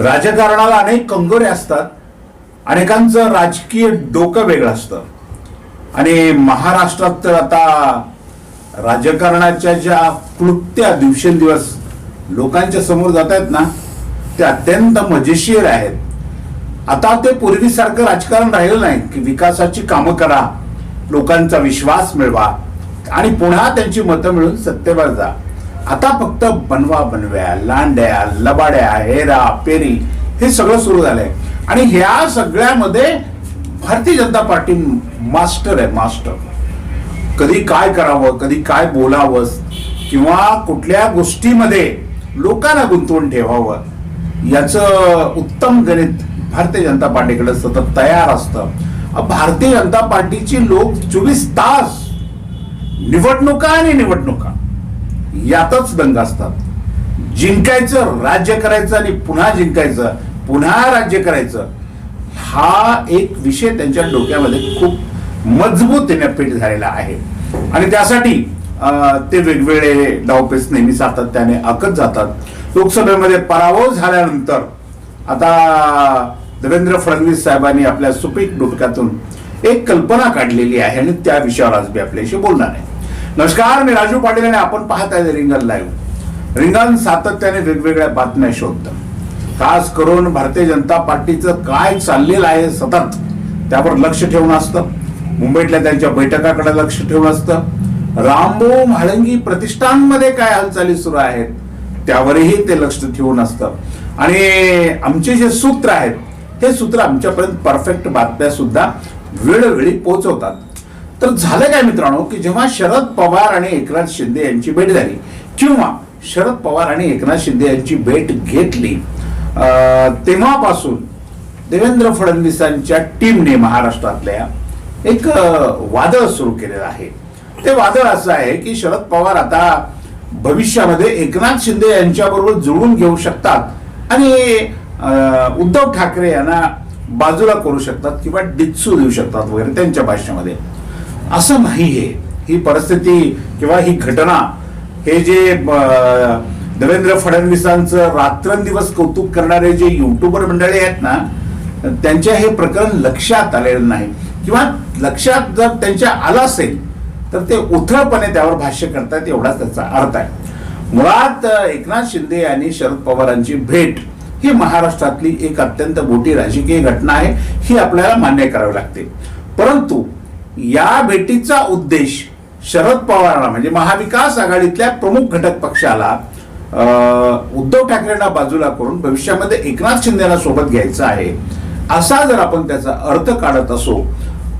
राजकारणाला अनेक कंगोरे असतात. अनेकांचं राजकीय डोकं वेगळं असतं. आणि महाराष्ट्रात तर आता राजकारणाच्या ज्या क्लुप्त्या दिवसेंदिवस लोकांच्या समोर जात आहेत ना ते अत्यंत मजेशीर आहेत. आता ते पूर्वीसारखं राजकारण राहिलं नाही की विकासाची कामं करा लोकांचा विश्वास मिळवा आणि पुन्हा त्यांची मतं मिळून सत्तेवर जा. आता फक्त बनवा बनव्या लांड्या लबाड्या हेरा पेरी हे सगळं सुरू झालंय. आणि ह्या सगळ्यामध्ये भारतीय जनता पार्टी मास्टर आहे मास्टर. कधी काय करावं कधी काय बोलावं किंवा कुठल्या गोष्टीमध्ये लोकांना गुंतवून ठेवावं याचं उत्तम गणित भारतीय जनता पार्टीकडे सतत तयार असतं. भारतीय जनता पार्टीची लोक चोवीस तास निवडणुका आणि निवडणुका. यातच दंग असतात. जिंकायचं राज्य करायचं आणि पुन्हा जिंकायचं पुन्हा राज्य करायचं हा एक विषय त्यांच्या डोक्यामध्ये खूप मजबूतीने पीठ झालेला आहे. आणि त्यासाठी ते वेगवेगळे डावपेच नेहमी सातत्याने आखत जातात. लोकसभेमध्ये पराभव झाल्यानंतर आता देवेंद्र फडणवीस साहेबांनी आपल्या सुपीक डोक्यातून एक कल्पना काढलेली आहे आणि त्या विषयावर आज मी आपल्याशी बोलणार आहे. नमस्कार मी राजू पाटील आणि आपण पाहत आहे रिंगण लाईव्ह रिंगण सातत्याने वेगवेगळ्या बातम्या शोधतं. खास करून भारतीय जनता पार्टीचं काय चाललेलं आहे सतत त्यावर लक्ष ठेवून असतं. मुंबईतल्या त्यांच्या बैठकाकडे लक्ष ठेवून असतं. रामभाऊ म्हाळंगी प्रतिष्ठानमध्ये काय हालचाली सुरू आहेत त्यावरही ते लक्ष ठेवून असतं. आणि आमचे जे सूत्र आहेत हे सूत्र आमच्यापर्यंत परफेक्ट बातम्या सुद्धा वेळोवेळी पोहोचवतात. तर झालं काय मित्रांनो की जेव्हा शरद पवार आणि एकनाथ शिंदे यांची भेट झाली किंवा शरद पवार आणि एकनाथ शिंदे यांची भेट घेतली तेव्हापासून देवेंद्र फडणवीसांच्या टीमने महाराष्ट्रातल्या एक वादळ सुरू केलेलं आहे. ते वादळ असं आहे की शरद पवार आता भविष्यामध्ये एकनाथ शिंदे यांच्याबरोबर जुळून घेऊ शकतात आणि उद्धव ठाकरे यांना बाजूला करू शकतात किंवा डिच्चू देऊ शकतात वगैरे त्यांच्या भाषेमध्ये असं नाहीये. ही परिस्थिती किंवा ही घटना हे जे देवेंद्र फडणवीसांचं रात्रंदिवस कौतुक करणारे जे युट्यूबर मंडळी आहेत ना त्यांच्या हे प्रकरण लक्षात आलेलं नाही. किंवा लक्षात जर त्यांच्या आलं असेल तर ते उथळपणे त्यावर भाष्य करतायत एवढाच त्याचा अर्थ आहे. मुळात एकनाथ शिंदे आणि शरद पवारांची भेट ही महाराष्ट्रातली एक अत्यंत मोठी राजकीय घटना आहे ही आपल्याला मान्य करावी लागते. परंतु या भेटीचा उद्देश शरद पवारांना म्हणजे महाविकास आघाडीतल्या प्रमुख घटक पक्षाला अं, उद्धव ठाकरेंना बाजूला करून भविष्यामध्ये एकनाथ शिंदेला सोबत घ्यायचं आहे असा जर आपण त्याचा अर्थ काढत असो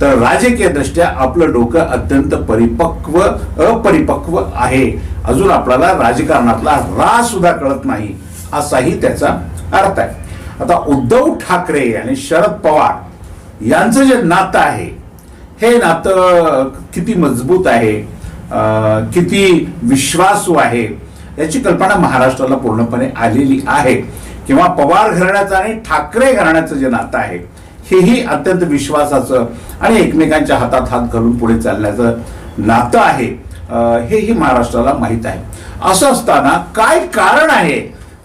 तर राजकीय दृष्ट्या आपलं डोकं अत्यंत परिपक्व अपरिपक्व आहे. अजून आपल्याला राजकारणातला रास सुद्धा कळत नाही असाही त्याचा अर्थ आहे. आता उद्धव ठाकरे आणि शरद पवार यांचं जे नातं आहे हे नातं किती मजबूत आहे किती विश्वासू आहे याची कल्पना महाराष्ट्राला पूर्णपणे आलेली आहे. किंवा पवार घराण्याचं आणि ठाकरे घराण्याचं जे नातं आहे हेही अत्यंत विश्वासाचं आणि एकमेकांच्या हातात हात घालून पुढे चालण्याचं नातं आहे. हेही महाराष्ट्राला माहीत आहे. असं असताना काय कारण आहे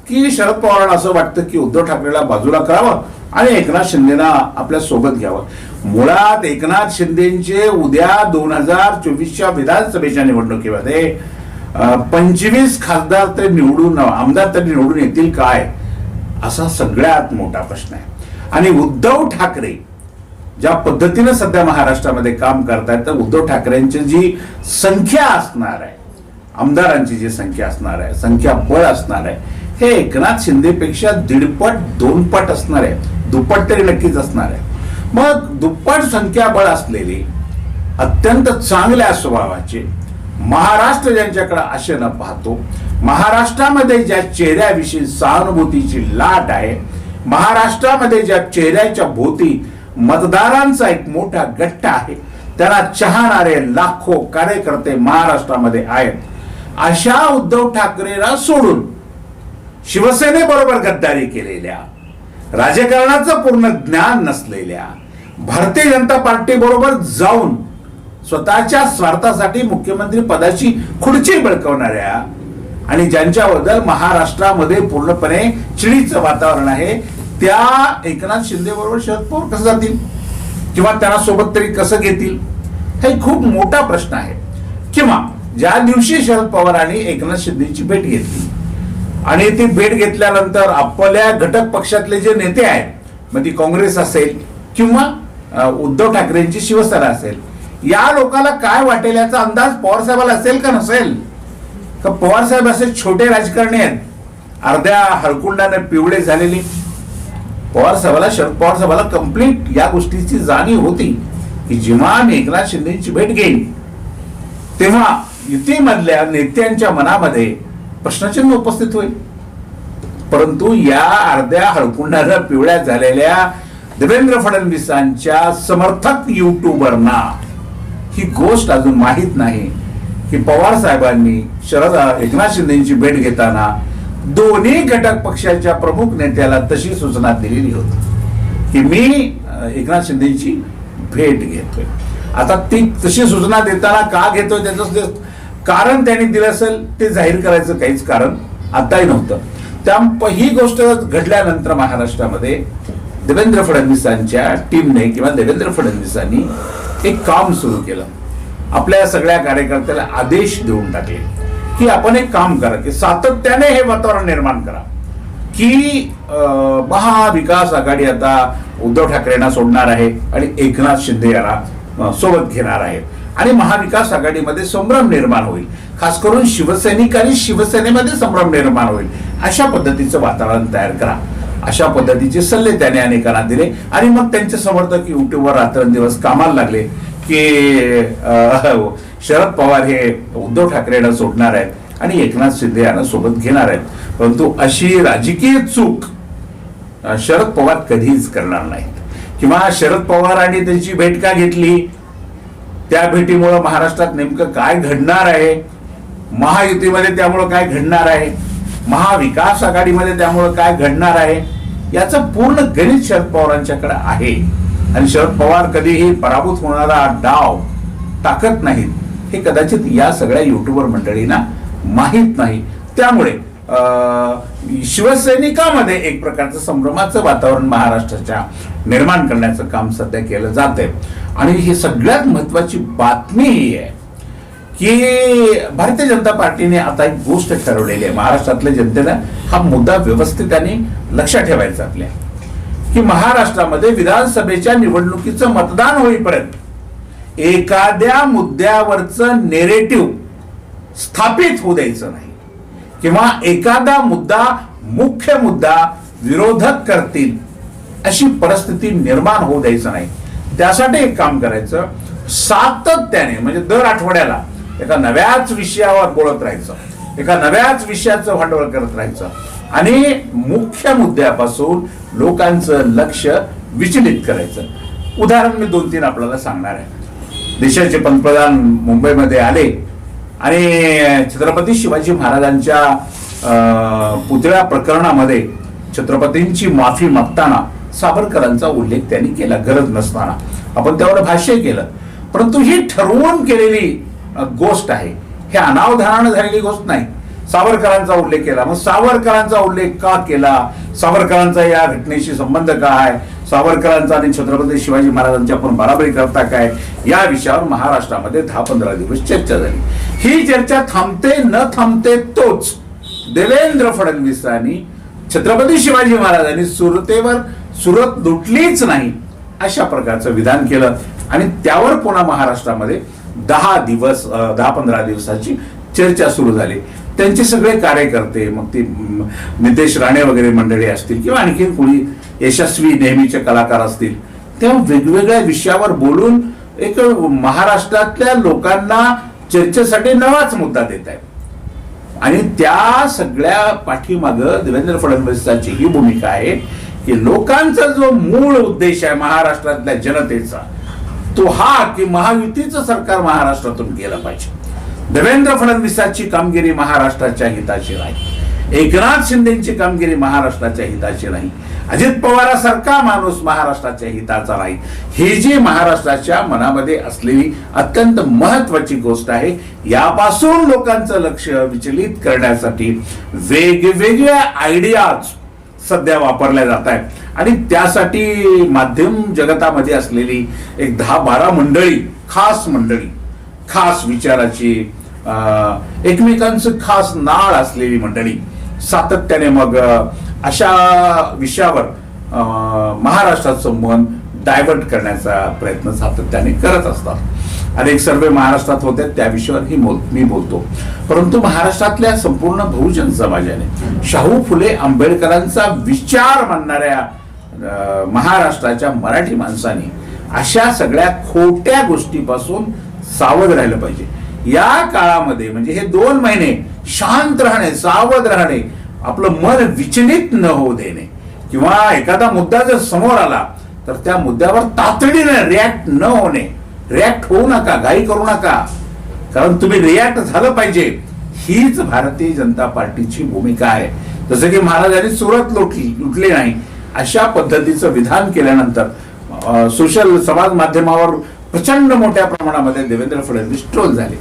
की शरद पवारांना असं वाटतं की उद्धव ठाकरेला बाजूला करावं आणि एकनाथ शिंदेना आपल्यासोबत घ्यावं? मुळात एकनाथ शिंदेचे उद्या दोन हजार चोवीसच्या विधानसभेच्या निवडणुकीमध्ये पंचवीस खासदार ते निवडून आमदार तरी निवडून येतील काय? असा सगळ्यात मोठा प्रश्न आहे. आणि उद्धव ठाकरे ज्या पद्धतीनं सध्या महाराष्ट्रामध्ये काम करतायत तर उद्धव ठाकरेंची जी संख्या असणार आहे आमदारांची जी संख्या असणार आहे संख्या बळ असणार आहे हे एकनाथ शिंदेपेक्षा दीडपट दोनपट असणार आहे. दुप्पट तरी नक्कीच असणार आहे. मग दुप्पट संख्याबळ असलेली अत्यंत चांगल्या स्वभावाचे महाराष्ट्र ज्यांच्याकडे आशेनं पाहतो महाराष्ट्रामध्ये ज्या चेहऱ्याविषयी सहानुभूतीची लाट आहे महाराष्ट्रामध्ये ज्या चेहऱ्याच्या भोवती मतदारांचा एक मोठा गट्टा आहे त्यांना चाहणारे लाखो कार्यकर्ते महाराष्ट्रामध्ये आहेत. अशा उद्धव ठाकरेला सोडून शिवसेनेबरोबर गद्दारी केलेल्या राजकारणाचं पूर्ण ज्ञान नसलेल्या भारतीय जनता पार्टी बरोबर जाऊन स्वतःच्या स्वार्थासाठी मुख्यमंत्री पदाची खुर्ची बळकवणाऱ्या आणि ज्यांच्याबद्दल महाराष्ट्रामध्ये पूर्णपणे चिडीचं वातावरण आहे त्या एकनाथ शिंदे बरोबर शरद पवार कसं जातील? किंवा त्यांना सोबत तरी कसं घेतील? हे खूप मोठा प्रश्न आहे. किंवा ज्या दिवशी शरद पवारांनी एकनाथ शिंदेची भेट घेतली आणि ती भेट घेतल्यानंतर आपल्या घटक पक्षातले जे नेते आहेत मग ती काँग्रेस असेल किंवा उद्धव ठाकरेंची शिवसेना असेल. या लोकांना काय वाटेल याचा अंदाज पवार साहेबाला असेल का नसेल? तर पवार साहेब असे छोटे राजकारणी आहेत? अर्ध्या हळकुंडाने पिवळे झालेली. पवार साहेबाला शरद पवार साहेबाला कंप्लीट या गोष्टीची जाणीव होती की जेव्हा मी एकनाथ शिंदेची भेट घेईन तेव्हा युतीमधल्या नेत्यांच्या मनामध्ये प्रश्नचिन्ह उपस्थित होईल. परंतु या अर्ध्या हळकुंडानं पिवळ्या झालेल्या देवेंद्र फडणवीसांच्या समर्थक युट्यूबरना ही गोष्ट अजून माहीत नाही की पवार साहेबांनी शरद एकनाथ शिंदेची भेट घेताना दोन्ही घटक पक्षाच्या प्रमुख नेत्याला तशी सूचना दिलेली होती की मी एकनाथ शिंदेची भेट घेतोय. आता ती तशी सूचना देताना का घेतोय त्याचं कारण त्यांनी दिलं असेल ते जाहीर करायचं काहीच कारण आताही नव्हतं. त्या ही गोष्ट घडल्यानंतर महाराष्ट्रामध्ये देवेंद्र फडणवीसांच्या टीमने किंवा देवेंद्र फडणवीसांनी एक काम सुरू केलं. आपल्या सगळ्या कार्यकर्त्याला आदेश देऊन टाकले. की आपण एक काम करा की सातत्याने हे वातावरण निर्माण करा. की महाविकास आघाडी आता उद्धव ठाकरेंना सोडणार आहे आणि एकनाथ शिंदे यांना सोबत घेणार आहे. आणि महाविकास आघाडीमध्ये संभ्रम निर्माण होईल. खास करून शिवसैनिक आणि शिवसेनेमध्ये संभ्रम निर्माण होईल. अशा पद्धतीचं वातावरण तयार करा. अशा पद्धतीचे सल्ले त्याने अनेकांना दिले. आणि मग त्यांचे समर्थक युट्यूबवर रात्रंदिवस कामाला लागले की हो, शरद पवार हे उद्धव ठाकरेंना सोडणार आहेत आणि एकनाथ शिंदे यांना सोबत घेणार आहेत. परंतु अशी राजकीय चूक शरद पवार कधीच करणार नाहीत. किंवा शरद पवारांनी त्यांची भेट का घेतली? त्या भेटीमुळं महाराष्ट्रात नेमकं काय घडणार आहे? महायुतीमध्ये त्यामुळं काय घडणार आहे? महाविकास आघाडीमध्ये त्यामुळं काय घडणार आहे? याचं पूर्ण गणित शरद पवारांच्याकडे आहे. आणि शरद पवार कधीही पराभूत होणारा डाव टाकत नाहीत. हे कदाचित या सगळ्या युट्यूबर मंडळींना माहीत नाही. त्यामुळे शिवसैनिकामध्ये एक प्रकारचं संभ्रमाचं वातावरण महाराष्ट्राच्या निर्माण करण्याचं काम सध्या केलं जात आहे आणि ही सगळ्यात महत्वाची बातमी ही आहे. की भारतीय जनता पार्टीने आता एक गोष्ट ठरवलेली आहे. महाराष्ट्रातल्या जनतेनं हा मुद्दा व्यवस्थित लक्षात ठेवायचा आपल्या. की महाराष्ट्रामध्ये विधानसभेच्या निवडणुकीचं मतदान होईपर्यंत एखाद्या मुद्द्यावरचं नेरेटिव्ह स्थापित होऊ द्यायचं नाही. किंवा एखादा मुद्दा मुख्य मुद्दा विरोधक करतील अशी परिस्थिती निर्माण होऊ द्यायचं नाही. त्यासाठी एक काम करायचं. सातत्याने म्हणजे दर आठवड्याला एका नव्याच विषयावर बोलत राहायचं. एका नव्याच विषयाचं भांडवल करत राहायचं. आणि मुख्य मुद्द्यापासून लोकांचं लक्ष विचलित करायचं. उदाहरण मी दोन तीन आपल्याला सांगणार आहे. देशाचे पंतप्रधान मुंबईमध्ये आले आणि छत्रपती शिवाजी महाराजांच्या अं, पुतळ्या प्रकरणामध्ये छत्रपतींची माफी मागताना सावरकरांचा उल्लेख त्यांनी केला गरज नसताना. आपण त्यावर भाष्य केलं. परंतु ही ठरवून केलेली गोष्ट आहे. हे अनावधारण झालेली गोष्ट नाही. सावरकरांचा उल्लेख केला. मग सावरकरांचा उल्लेख का केला? सावरकरांचा या घटनेशी संबंध काय सावरकरांचा आणि छत्रपती शिवाजी महाराजांची आपण बराबरी करता काय? या विषयावर महाराष्ट्रामध्ये दहा पंधरा दिवस चर्चा झाली. ही चर्चा थांबते न थांबते तोच देवेंद्र फडणवीसांनी छत्रपती शिवाजी महाराजांनी सुरतेवर सुरत लुटलीच नाही अशा प्रकारचं विधान केलं. आणि त्यावर पुन्हा महाराष्ट्रामध्ये दहा दिवस दहा पंधरा दिवसाची चर्चा सुरू झाली. त्यांचे सगळे कार्यकर्ते मग ते नितेश राणे वगैरे मंडळी असतील किंवा आणखी कोणी यशस्वी नेहमीचे कलाकार असतील तेव्हा वेगवेगळ्या विषयावर बोलून एक महाराष्ट्रातल्या लोकांना चर्चेसाठी नवाच मुद्दा देत आहे आणि त्या सगळ्या पाठीमाग देवेंद्र फडणवीसांची ही भूमिका आहे की लोकांचा जो मूळ उद्देश आहे महाराष्ट्रातल्या जनतेचा तो हा की महायुतीचं सरकार महाराष्ट्रातून गेलं पाहिजे. देवेंद्र फडणवीसांची कामगिरी महाराष्ट्राच्या हिताची नाही. एकनाथ शिंदेची कामगिरी महाराष्ट्राच्या हिताची नाही. अजित पवारासारखा माणूस महाराष्ट्राच्या हिताचा नाही. ही जी महाराष्ट्राच्या मनामध्ये असलेली अत्यंत महत्वाची गोष्ट आहे यापासून लोकांचं लक्ष विचलित करण्यासाठी वेगवेगळ्या आयडियाज सध्या वापरल्या जात आहेत. आणि त्यासाठी माध्यम जगतामध्ये असलेली एक दहा बारा मंडळी खास मंडळी खास विचाराची एकमेकांचं खास नाळ असलेली मंडळी सातत्याने मग अशा विषयावर अं, महाराष्ट्राचं मन डायव्हर्ट करण्याचा प्रयत्न सातत्याने करत असतात. अनेक सर्वे महाराष्ट्रात होते त्या विषयावरही मी बोलतो. परंतु महाराष्ट्रातल्या संपूर्ण बहुजन समाजाने शाहू फुले आंबेडकरांचा विचार मानणाऱ्या महाराष्ट्राच्या मराठी माणसाने अशा सगळ्या खोट्या गोष्टीपासून सावध राहिलं पाहिजे. या काळामध्ये म्हणजे हे दोन महिने शांत राहणे सावध राहणे आपलं मन विचलित न होऊ देणे किंवा एखादा मुद्दा जर समोर आला तर त्या मुद्द्यावर तातडीने रिॲक्ट न होणे रिॲक्ट होऊ नका घाई करू नका. कारण तुम्ही रिॲक्ट झालं पाहिजे. हीच भारतीय जनता पार्टीची भूमिका आहे. जसं की महाराजांनी सुरत लोटली लुटली नाही. अशा पद्धतीचं विधान केल्यानंतर सोशल समाज माध्यमावर प्रचंड मोठ्या प्रमाणामध्ये देवेंद्र फडणवीस ट्रोल झाले.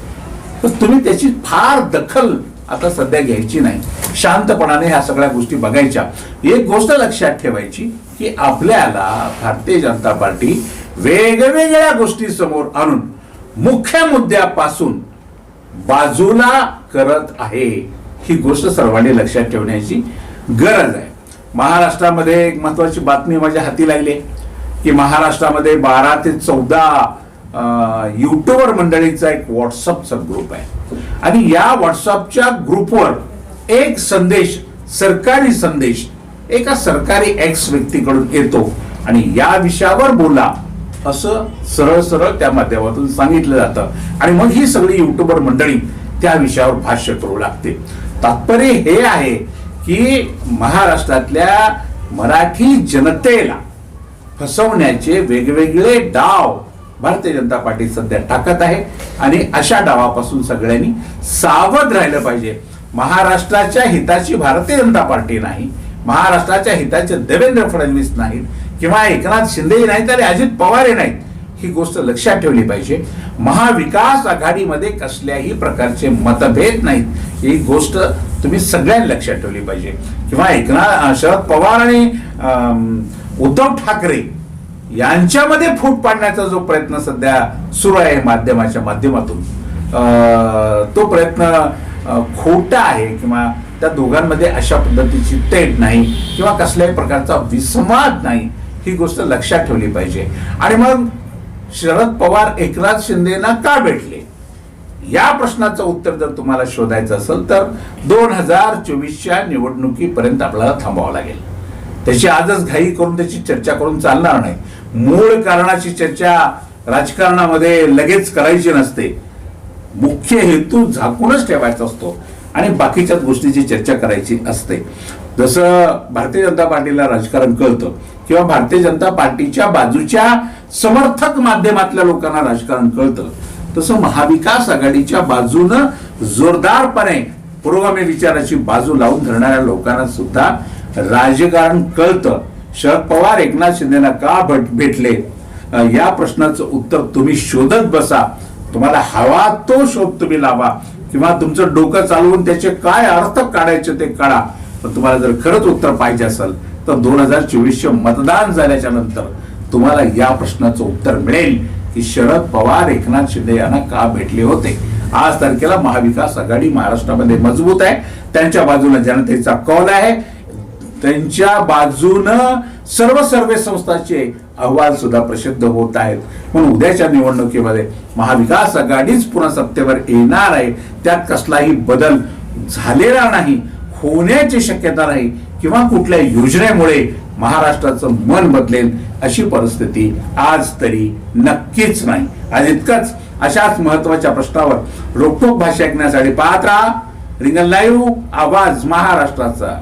तर तुम्ही त्याची फार दखल आता सध्या घ्यायची नाही. शांतपणाने ह्या सगळ्या गोष्टी बघायच्या. एक गोष्ट लक्षात ठेवायची की आपल्याला भारतीय जनता पार्टी वेगवेगळ्या गोष्टी समोर आणून मुख्य मुद्द्यापासून बाजूला करत आहे ही गोष्ट सर्वांनी लक्षात ठेवण्याची गरज आहे. महाराष्ट्रामध्ये एक महत्वाची बातमी माझ्या हाती लागली आहे की महाराष्ट्रामध्ये बारा ते चौदा युट्यूबर मंडळीचा एक व्हॉट्सअपचा ग्रुप आहे. आणि या व्हॉट्सअपच्या ग्रुपवर एक संदेश सरकारी संदेश एका सरकारी एक्स व्यक्तीकडून येतो. आणि या विषयावर बोला असं सरळ सरळ त्या माध्यमातून सांगितलं जातं. आणि मग ही सगळी युट्यूबर मंडळी त्या विषयावर भाष्य करू लागते. तात्पर्य हे आहे की महाराष्ट्रातल्या मराठी जनतेला फसवण्याचे वेगवेगळे डाव भारतीय जनता पार्टी सध्या टाकत आहे. आणि अशा डावापासून सगळ्यांनी सावध राहिलं पाहिजे. महाराष्ट्राच्या हिताची भारतीय जनता पार्टी नाही महाराष्ट्राच्या हिताचे देवेंद्र फडणवीस नाहीत किंवा एकनाथ शिंदेही नाहीत आणि अजित पवारही नाहीत ही गोष्ट लक्षात ठेवली पाहिजे. महाविकास आघाडीमध्ये कसल्याही प्रकारचे मतभेद नाहीत. ही गोष्ट तुम्ही सगळ्यांनी लक्षात ठेवली पाहिजे. किंवा एकनाथ शरद पवार आणि उद्धव ठाकरे यांच्यामध्ये फूट पाडण्याचा जो प्रयत्न सध्या सुरू आहे माध्यमाच्या माध्यमातून तो प्रयत्न खोटा आहे किंवा त्या दोघांमध्ये अशा पद्धतीची तेट नाही किंवा कसल्याही प्रकारचा विसंवाद नाही ही गोष्ट लक्षात ठेवली पाहिजे. आणि मग शरद पवार एकनाथ शिंदेना का भेटले? या प्रश्नाचं उत्तर जर तुम्हाला शोधायचं असेल तर दोन हजार चोवीसच्या निवडणुकीपर्यंत आपल्याला थांबावं लागेल. त्याची आजच घाई करून त्याची चर्चा करून चालणार नाही. मूळ कारणाची चर्चा राजकारणामध्ये लगेच करायची नसते. मुख्य हेतू झाकूनच ठेवायचा असतो आणि बाकीच्याच गोष्टीची चर्चा करायची असते. जसं भारतीय जनता पार्टीला राजकारण कळतं किंवा भारतीय जनता पार्टीच्या बाजूच्या समर्थक माध्यमातल्या लोकांना राजकारण कळतं तसं महाविकास आघाडीच्या बाजूनं जोरदारपणे पुरोगामी विचाराची बाजू लावून धरणाऱ्या लोकांना सुद्धा राजकारण कळतं. शरद पवार एकनाथ शिंदेना का भट- भेटले? या प्रश्नाचं उत्तर तुम्ही शोधत बसा. तुम्हाला हवा तो शोध तुम्ही लावा. किंवा तुमचं डोकं चालवून त्याचे काय अर्थ काढायचे ते काढा. पण तुम्हाला जर खरंच उत्तर पाहिजे असेल तर दोन हजार चोवीसचे मतदान झाल्याच्यानंतर तुम्हाला या प्रश्नाचं उत्तर मिळेल की शरद पवार एकनाथ शिंदे यांना का भेटले होते? आज तारखेला महाविकास आघाडी महाराष्ट्रामध्ये मजबूत आहे. त्यांच्या बाजूला जनतेचा कौल आहे. त्यांच्या बाजूनं सर्व सर्वे संस्थांचे अहवाल सुद्धा प्रसिद्ध होत आहेत. म्हणून उद्याच्या निवडणुकीमध्ये महाविकास आघाडीच पुन्हा सत्तेवर येणार आहे. त्यात कसलाही बदल झालेला नाही होण्याची शक्यता नाही किंवा कुठल्या योजनेमुळे महाराष्ट्राचं मन बदलेल अशी परिस्थिती आज तरी नक्कीच नाही. आज इतकंच. अशाच महत्त्वाच्या प्रश्नावर रोखोक भाषा ऐकण्यासाठी पाहत राहा. रिंगल लाईव्ह आवाज महाराष्ट्राचा.